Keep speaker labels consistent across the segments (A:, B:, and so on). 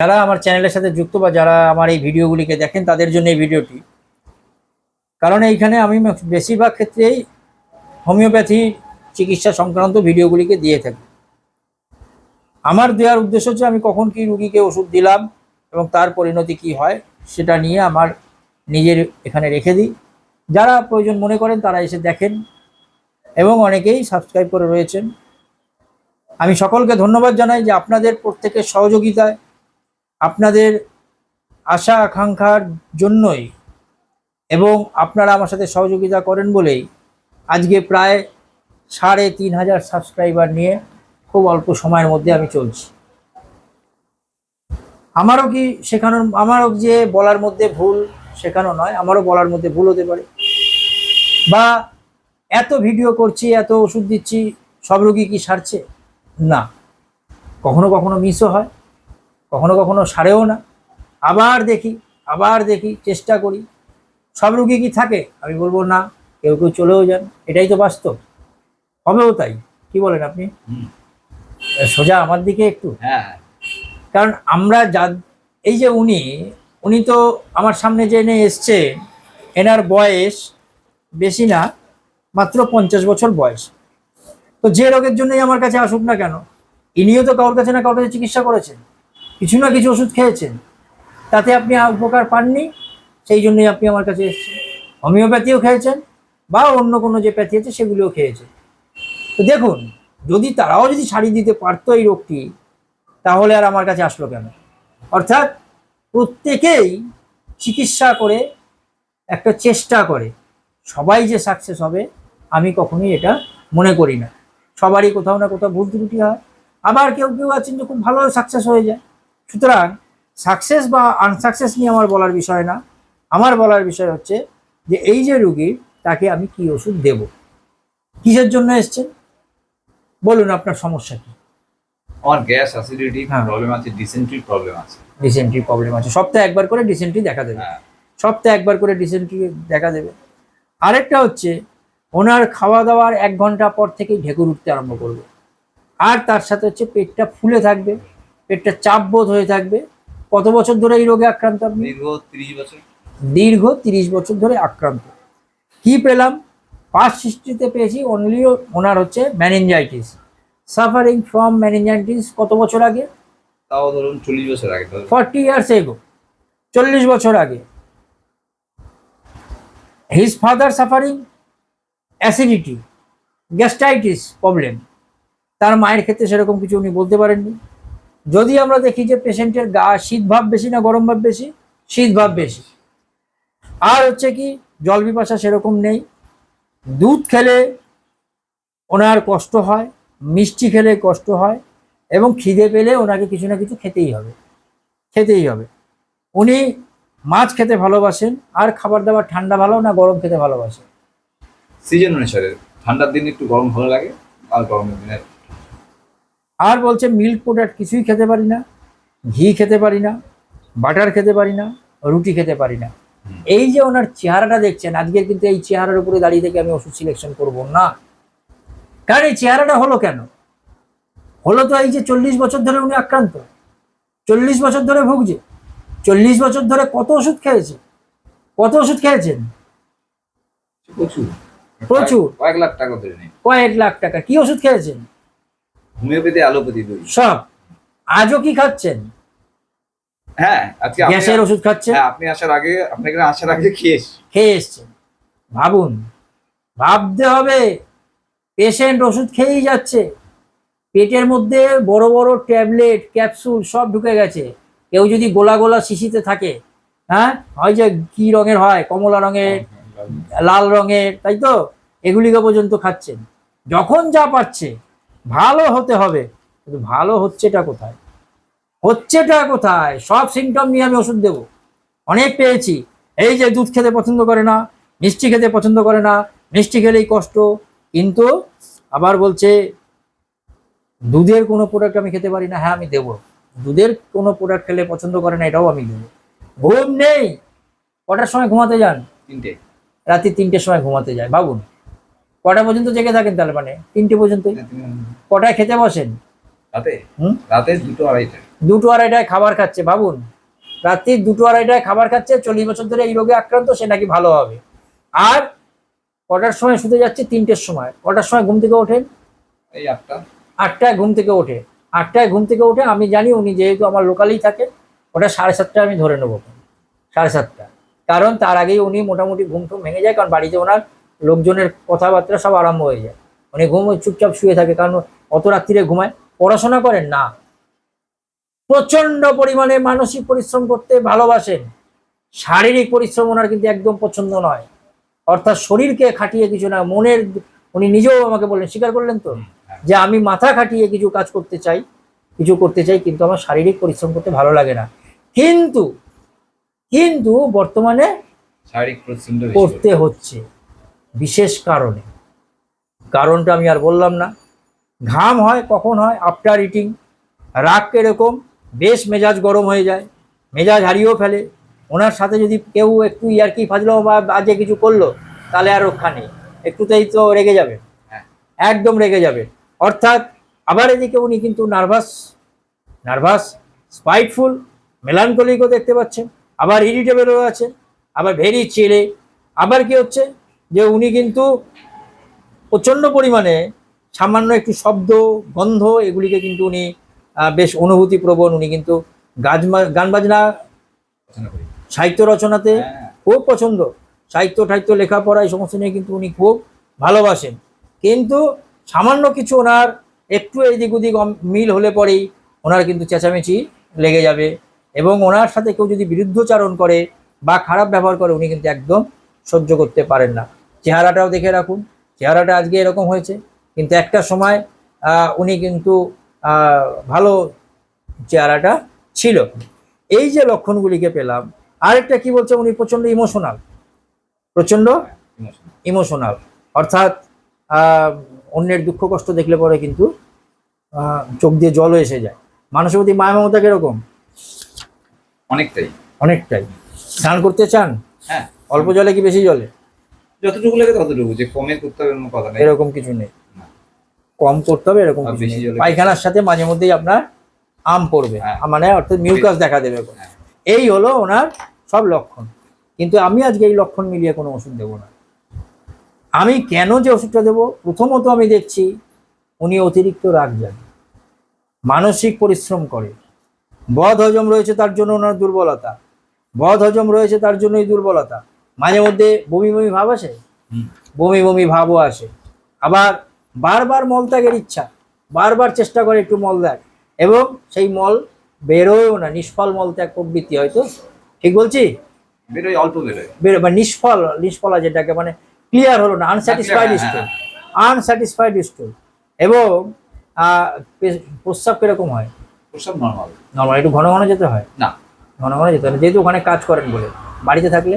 A: যারা আমার চ্যানেলের সাথে যুক্ত বা যারা আমার এই ভিডিওগুলিকে দেখেন, তাদের জন্য এই ভিডিওটি। কারণ এইখানে আমি বেশিরভাগ ক্ষেত্রেই হোমিওপ্যাথি চিকিৎসা সংক্রান্ত ভিডিওগুলিকে দিয়ে থাকি। আমার দেওয়ার উদ্দেশ্য হচ্ছে আমি কখন কি রুগীকে ওষুধ দিলাম এবং তার পরিণতি কি হয়, সেটা নিয়ে আমার নিজের এখানে রেখে দিই। যারা প্রয়োজন মনে করেন, তারা এসে দেখেন এবং অনেকেই সাবস্ক্রাইব করে রয়েছেন। আমি সকলকে ধন্যবাদ জানাই যে আপনাদের প্রত্যেকের সহযোগিতায় আপনাদের আশা, আকাঙ্ক্ষার জন্যই এবং আপনারা আমার সাথে সহযোগিতা করেন বলেই আজকে প্রায় সাড়ে তিন হাজার সাবস্ক্রাইবার নিয়ে খুব অল্প সময়ের মধ্যে আমি চলছি। আমারও কি শেখানোর, আমারও যে বলার মধ্যে ভুল শেখানো নয়, আমারও বলার মধ্যে ভুল হতে পারে। বা এত ভিডিও করছি, এত ওষুধ দিচ্ছি, সব রোগী কি সারছে? না। কখনো কখনো মিসও হয়। কখনো কখনো সারেও না। আবার দেখি আবার দেখি চেষ্টা করি। সব রুগী কি থাকে? আমি বলব না কেউ কেউ চলেও যান। এটাই তো বাস্তব। হবেও তাই। কি বলেন আপনি? সোজা আমার দিকে একটু।
B: হ্যাঁ।
A: কারণ আমরা যা এই যে উনি উনি তো আমার সামনে যে এনে এসছে এনার বয়স বেশি না মাত্র পঞ্চাশ বছর বয়স। তো যে রোগের জন্যই আমার কাছে আসুক না কেন? ইনিও তো কারোর কাছে না কারোর কাছে চিকিৎসা করেছেন। কিছু না কিছু ওষুধ খেয়েছেন। তাতে আপনি উপকার পাননি, সেই জন্যই আপনি আমার কাছে এসেছেন। হোমিওপ্যাথিও খেয়েছেন বা অন্য কোনো যে প্যাথি আছে সেগুলিও খেয়েছেন। তো দেখুন, যদি তারাও যদি সারিয়ে দিতে পারতো এই রোগটি, তাহলে আর আমার কাছে আসলো কেন? অর্থাৎ প্রত্যেকেই চিকিৎসা করে, একটা চেষ্টা করে, সবাই যে সাকসেস হবে, আমি কখনোই এটা মনে করি না। সবারই কোথাও না কোথাও ভুল ত্রুটি হয়। আবার কেউ কেউ আছেন যে খুব ভালো সাকসেস হয়ে যায়। সুতরাং সাকসেস বা আনসাকসেস নিয়ে আমার বলার বিষয় না। আমার বলার বিষয় হচ্ছে যে এই যে রুগী তাকে আমি কি ওষুধ দেব? কিসের জন্য এসছেন? বলুন আপনার সমস্যা কি?
B: আমার গ্যাস অ্যাসিডিটি
A: হ্যাঁ।
B: প্রবলেম আছে ডিসেন্ট্রি প্রবলেম আছে।
A: ডিসেন্ট্রি প্রবলেম আছে। সপ্তাহে একবার করে ডিসেন্ট্রি দেখা দেবে।
B: হ্যাঁ।
A: সপ্তাহে একবার করে ডিসেন্ট্রি দেখা দেবে। আরেকটা হচ্ছে ওনার খাওয়া দাওয়ার এক ঘণ্টা পর থেকেই ঢেকুর উঠতে আরম্ভ করবে। আর তার সাথে হচ্ছে পেটটা ফুলে থাকবে। পেটটা চাপ বোধ হয়ে থাকবে। কত বছর ধরে এই রোগে আক্রান্ত আপনি?
B: দীর্ঘ তিরিশ বছর।
A: দীর্ঘ তিরিশ বছর ধরে আক্রান্ত। কি পেলাম? পাস হিস্ট্রিতে পেয়েছি অনলি ওনার হচ্ছে ম্যানেঞ্জাইটিস সাফারিং ফ্রম ম্যানেঞ্জাইটিস কত বছর আগে?
B: তাও ধরুন চল্লিশ বছর আগে
A: ফর্টি ইয়ার্স এগো চল্লিশ বছর আগে। His father suffering acidity gastritis problem তার মায়ের ক্ষেত্রে সেরকম কিছু উনি বলতে পারেননি? যদি আমরা দেখি যে পেশেন্টের গা শীত ভাব বেশি না গরম ভাব বেশি, শীত ভাব বেশি। আর হচ্ছে কি, জল পিপাসা সেরকম নেই। দুধ খেলে ওনার কষ্ট হয়, মিষ্টি খেলে কষ্ট হয়, এবং খিদে পেলে ওনাকে কিছু না কিছু খেতেই হবে খেতেই হবে। উনি মাছ খেতে ভালোবাসেন, আর খাবার দাবার ঠান্ডা ভালো না গরম খেতে ভালোবাসেন।
B: সিজন অনুসারে ঠান্ডার দিন একটু গরম ভালো লাগে, আর গরমের দিনে
A: আর বলছে মিল্ক প্রোডাক্ট কিছুই খেতে পারি না ঘি খেতে পারি না বাটার খেতে পারি না রুটি খেতে পারি না। এই যে ওনার চেহারাটা দেখছেন আজকে কিন্তু এই চেহারার উপরে দাঁড়িয়ে থেকে আমি ওষুধ সিলেকশন করব না। কারণ এই চেহারাটা হলো কেন? হলো তো এই যে চল্লিশ বছর ধরে উনি আক্রান্ত। চল্লিশ বছর ধরে ভুগছে। চল্লিশ বছর ধরে কত ওষুধ খেয়েছে? কত ওষুধ খেয়েছেন?
B: প্রচুর।
A: প্রচুর।
B: কয়েক লাখ টাকা ধরে নেই
A: কয়েক লাখ টাকা। কি ওষুধ খেয়েছেন?
B: হোমিওপ্যাথি অ্যালোপ্যাথি দুই।
A: সব। আজও কি খাচ্ছেন?
B: হ্যাঁ আজকে
A: গ্যাসের ওষুধ খাচ্ছেন?
B: হ্যাঁ আপনি আসার আগে আপনি এখানে আসার আগে খেয়েছি
A: খেয়ে এসছেন। ভাবুন। ভাবতে হবে। পেশেন্ট ওষুধ খেয়েই যাচ্ছে। পেটের মধ্যে বড় বড় ট্যাবলেট ক্যাপসুল সব ঢুকে গেছে। কেউ যদি গোলা গোলা শিশিতে থাকে হ্যাঁ? হয় যে কি রঙের হয়? কমলা রঙের লাল রঙের তাই তো? এগুলিকে পর্যন্ত খাচ্ছেন। যখন যা পাচ্ছে ভালো হতে হবে। কিন্তু ভালো হচ্ছেটা কোথায়? হচ্ছেটা কোথায়? সব সিমটম নিয়ে আমি ওষুধ দেবো। অনেক পেয়েছি। এই যে দুধ খেতে পছন্দ করে না মিষ্টি খেতে পছন্দ করে না মিষ্টি খেলেই কষ্ট। কিন্তু আবার বলছে দুধের কোনো প্রোডাক্ট আমি খেতে পারি না। হ্যাঁ আমি দেবো। দুধের কোনো প্রোডাক্ট খেলে পছন্দ করে না এটাও আমি দেবো। ঘুম নেই। কটার সময় ঘুমাতে যান?
B: তিনটে।
A: রাত্রি তিনটের সময় ঘুমাতে যায়। ভাবুন কটা পর্যন্ত জেগে থাকেন তাহলে মানে? তিনটে পর্যন্ত? কটায় খেতে বসেন?
B: রাতে?
A: হুম?
B: রাতে দুটো আড়াইটা
A: দুটো আড়াইটায় খাবার খাচ্ছে ভাবুন। রাত্রি দুটো আড়াইটায় খাবার খাচ্ছে চল্লিশ বছর ধরে এই রোগে আক্রান্ত সে নাকি ভালো হবে। আর কটার সময় শুতে যাচ্ছে? তিনটের সময়। কটার সময় ঘুম থেকে ওঠেন?
B: এই আটটা।
A: আটটায় ঘুম থেকে ওঠে। আটটায় ঘুম থেকে ওঠে আমি জানি উনি যেহেতু আমার লোকালেই থাকে ওটা সাড়ে সাতটায় আমি ধরে নেব। সাড়ে সাতটা কারণ তার আগেই উনি মোটামুটি ঘুম টুম ভেঙে যায় কারণ বাড়িতে ওনার লোকজনের কথাবার্তা সব আরম্ভ হয়ে যায়। উনি ঘুম চুপচাপ শুয়ে থাকে কারণ অত রাত্রিরে ঘুমায়। পড়াশোনা করেন? না। প্রচণ্ড পরিমাণে মানসিক পরিশ্রম করতে ভালোবাসেন। শারীরিক পরিশ্রম ওনার কিন্তু একদম পছন্দ নয়। অর্থাৎ শরীরকে খাটিয়ে কিছু না মনের উনি নিজেও আমাকে বললেন স্বীকার করলেন তো?
B: হ্যাঁ।
A: যে আমি মাথা খাটিয়ে কিছু কাজ করতে চাই কিছু করতে চাই কিন্তু আমার শারীরিক পরিশ্রম করতে ভালো লাগে না। কিন্তু কিন্তু বর্তমানে
B: শারীরিক পরিশ্রম
A: করতে হচ্ছে। বিশেষ কারণে। কারণটা আমি আর বললাম না। ঘাম হয় কখন হয় আফটার ইটিং রাগ এরকম বেশ মেজাজ গরম হয়ে যায় মেজাজ হারিয়েও ফেলে। ওনার সাথে যদি কেউ একটু ইয়ারকি ফাজলো বা বাজে কিছু করল তাহলে আর রক্ষা নেই। একটুতেই তো রেগে যাবে।
B: হ্যাঁ।
A: একদম রেগে যাবে। অর্থাৎ আবার এদিকে উনি কিন্তু নার্ভাস নার্ভাস স্পাইটফুল মেলানকলিকও দেখতে পাচ্ছেন। আবার ইরিটেবলও আছে আবার ভেরি চিলে আবার কি হচ্ছে? যে উনি কিন্তু প্রচণ্ড পরিমাণে সামান্য একটু শব্দ গন্ধ এগুলিকে কিন্তু উনি বেশ অনুভূতিপ্রবণ। উনি কিন্তু গাছ গান বাজনা সাহিত্য রচনাতে
B: হ্যাঁ,
A: খুব পছন্দ। সাহিত্য টাহিত্য লেখাপড়া এই সমস্ত নিয়ে কিন্তু উনি খুব ভালোবাসেন। কিন্তু সামান্য কিছু ওনার একটু এদিক ওদিক মিল হলে পরেই ওনার কিন্তু চেঁচামেচি লেগে যাবে এবং ওনার সাথে কেউ যদি বিরুদ্ধচারণ করে বা খারাপ ব্যবহার করে উনি কিন্তু একদম সহ্য করতে পারেন না। চেহারাটাও দেখে রাখুন। চেহারাটা আজকে এরকম হয়েছে। কিন্তু একটা সময় উনি কিন্তু ভালো চেহারাটা ছিল। এই যে লক্ষণগুলিকে পেলাম আরেকটা কি বলছে উনি? প্রচণ্ড ইমোশনাল। প্রচণ্ড
B: emotion।
A: ইমোশনাল। অর্থাৎ অন্যের দুঃখ কষ্ট দেখলে পরে কিন্তু চোখ দিয়ে জলও এসে যায়। মানুষের প্রতি মায়া মমতা কীরকম?
B: অনেকটাই।
A: অনেকটাই। স্নান করতে চান?
B: হ্যাঁ।
A: অল্প জলে কি বেশি জলে?
B: যতটুকু লাগে ততটুকু যে কমে করতে হবে এমন কথা নেই।
A: এরকম কিছু নেই। কম করতে হবে এরকম। পায়খানার সাথে মাঝে মধ্যেই আপনার আম পড়বে।
B: হ্যাঁ।
A: মানে অর্থাৎ মিউকাস দেখা দেবে।
B: হ্যাঁ।
A: এই হলো ওনার সব লক্ষণ। কিন্তু আমি আজকে এই লক্ষণ মিলিয়ে কোনো ওষুধ দেবো না। আমি কেন যে ওষুধটা দেবো? প্রথমত আমি দেখছি উনি অতিরিক্ত রাগ যান মানসিক পরিশ্রম করে। বদ হজম রয়েছে তার জন্য ওনার দুর্বলতা। বদ হজম রয়েছে তার জন্যই দুর্বলতা। মাঝে মধ্যে বমি বমি ভাব আসে? বমি বমি ভাবও আসে। আবার বারবার মল ত্যাগের ইচ্ছা বারবার চেষ্টা করে একটু মল দেখ এবং সেই মল বেরোয়ও না নিষ্ফল মল ত্যাগ প্রবৃত্তি হয়তো। ঠিক বলছি?
B: বেরোয় অল্প বেরোয়।
A: বেরো বা নিষ্ফল নিষ্ফলা যেটাকে মানে ক্লিয়ার হলো না আনস্যাটিসফাইড স্টোর আনস্যাটিসফাইড স্টোর এবং প্রস্রাব কীরকম হয়?
B: ওসব নর্মাল
A: নর্মাল একটু ঘন ঘন যেতে হয়?
B: না।
A: ঘন ঘন যেতে হয় যেহেতু ওখানে কাজ করেন বলে। বাড়িতে থাকলে?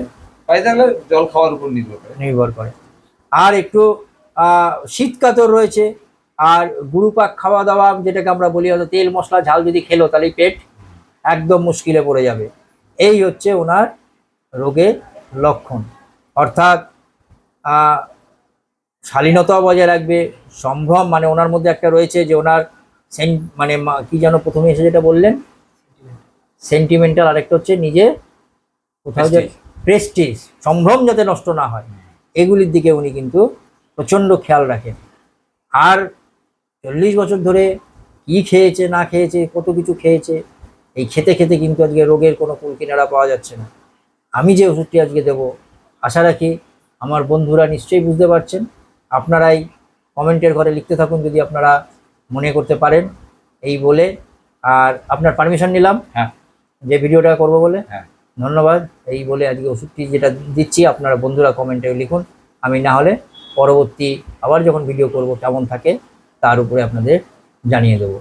B: থাকলে জল খাওয়ার উপর নির্ভর করে।
A: নির্ভর করে। আর একটু আহ, শীত কাতর রয়েছে। আর গুরুপাক খাওয়া দাওয়া যেটাকে আমরা বলি হয়তো তেল মশলা ঝাল যদি খেলো তাহলে পেট একদম মুশকিলে পড়ে যাবে। এই হচ্ছে ওনার রোগের লক্ষণ। অর্থাৎ শালীনতাও বজায় রাখবে। সম্ভ্রম মানে ওনার মধ্যে একটা রয়েছে যে ওনার সেন মানে কি যেন প্রথমে এসে যেটা বললেন? সেন্টিমেন্টাল আরেকটা হচ্ছে নিজে কোথাও যে। প্রেস্টিজ সম্ভ্রম যাতে নষ্ট না হয় এগুলির দিকে উনি কিন্তু প্রচণ্ড খেয়াল রাখেন। আর চল্লিশ বছর ধরে কি খেয়েছে না খেয়েছে কত কিছু খেয়েছে এই খেতে খেতে কিন্তু আজকে রোগের কোনো কুল কিনারা পাওয়া যাচ্ছে না। আমি যে ওষুধটি আজকে দেব আশা রাখি আমার বন্ধুরা নিশ্চয়ই বুঝতে পারছেন। আপনারাই কমেন্টের ঘরে লিখতে থাকুন যদি আপনারা মনে করতে পারেন এই বলে। আর আপনার পারমিশন নিলাম?
B: হ্যাঁ।
A: যে ভিডিওটা করব বলে?
B: হ্যাঁ।
A: ধন্যবাদ। এই বলে আজকে ওষুধটি যেটা দিচ্ছি, আপনারা বন্ধুরা কমেন্টে লিখুন। আমি না হলে পরবর্তী আবার যখন ভিডিও করব, কেমন থাকে, তার উপরে আপনাদের জানিয়ে দেবো।